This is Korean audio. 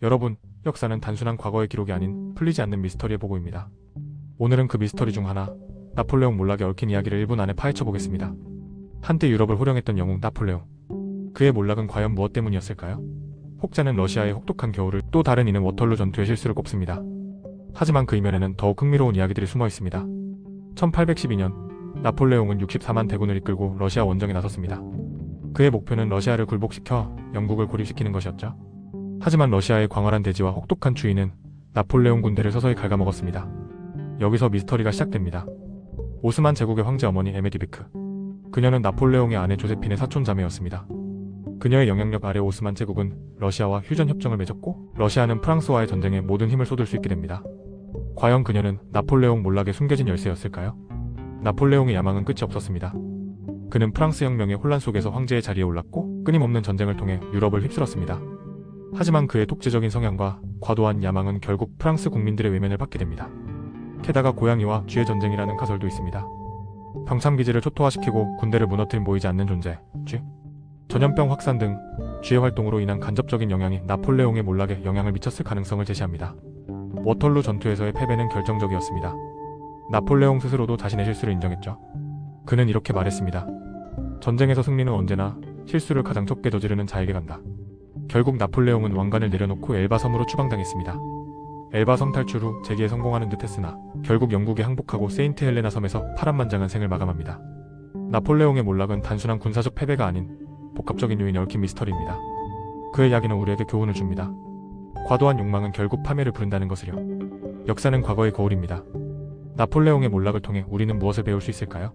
여러분, 역사는 단순한 과거의 기록이 아닌 풀리지 않는 미스터리의 보고입니다. 오늘은 그 미스터리 중 하나, 나폴레옹 몰락에 얽힌 이야기를 1분 안에 파헤쳐 보겠습니다. 한때 유럽을 호령했던 영웅 나폴레옹. 그의 몰락은 과연 무엇 때문이었을까요? 혹자는 러시아의 혹독한 겨울을 또 다른 이는 워털루 전투의 실수를 꼽습니다. 하지만 그 이면에는 더욱 흥미로운 이야기들이 숨어 있습니다. 1812년 나폴레옹은 64만 대군을 이끌고 러시아 원정에 나섰습니다. 그의 목표는 러시아를 굴복시켜 영국을 고립시키는 것이었죠. 하지만 러시아의 광활한 대지와 혹독한 추위는 나폴레옹 군대를 서서히 갉아먹었습니다. 여기서 미스터리가 시작됩니다. 오스만 제국의 황제 어머니 에메디비크. 그녀는 나폴레옹의 아내 조세핀의 사촌 자매였습니다. 그녀의 영향력 아래 오스만 제국은 러시아와 휴전 협정을 맺었고 러시아는 프랑스와의 전쟁에 모든 힘을 쏟을 수 있게 됩니다. 과연 그녀는 나폴레옹 몰락의 숨겨진 열쇠였을까요? 나폴레옹의 야망은 끝이 없었습니다. 그는 프랑스 혁명의 혼란 속에서 황제의 자리에 올랐고 끊임없는 전쟁을 통해 유럽을 휩쓸었습니다. 하지만 그의 독재적인 성향과 과도한 야망은 결국 프랑스 국민들의 외면을 받게 됩니다. 게다가 고양이와 쥐의 전쟁이라는 가설도 있습니다. 병참 기지를 초토화시키고 군대를 무너뜨린 보이지 않는 존재, 쥐. 전염병 확산 등 쥐의 활동으로 인한 간접적인 영향이 나폴레옹의 몰락에 영향을 미쳤을 가능성을 제시합니다. 워털루 전투에서의 패배는 결정적이었습니다. 나폴레옹 스스로도 자신의 실수를 인정했죠. 그는 이렇게 말했습니다. 전쟁에서 승리는 언제나 실수를 가장 적게 저지르는 자에게 간다. 결국 나폴레옹은 왕관을 내려놓고 엘바 섬으로 추방당했습니다. 엘바 섬 탈출 후 재기에 성공하는 듯 했으나 결국 영국에 항복하고 세인트 헬레나 섬에서 파란만장한 생을 마감합니다. 나폴레옹의 몰락은 단순한 군사적 패배가 아닌 복합적인 요인이 얽힌 미스터리입니다. 그의 이야기는 우리에게 교훈을 줍니다. 과도한 욕망은 결국 파멸을 부른다는 것을요. 역사는 과거의 거울입니다. 나폴레옹의 몰락을 통해 우리는 무엇을 배울 수 있을까요?